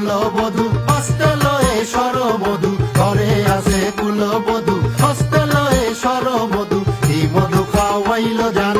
কুলবধু হস্তলয়ে সরবধু ঘরে আছে কুলবধু হস্তলয়ে সরবধু কি মধু খাওয়াইল জান?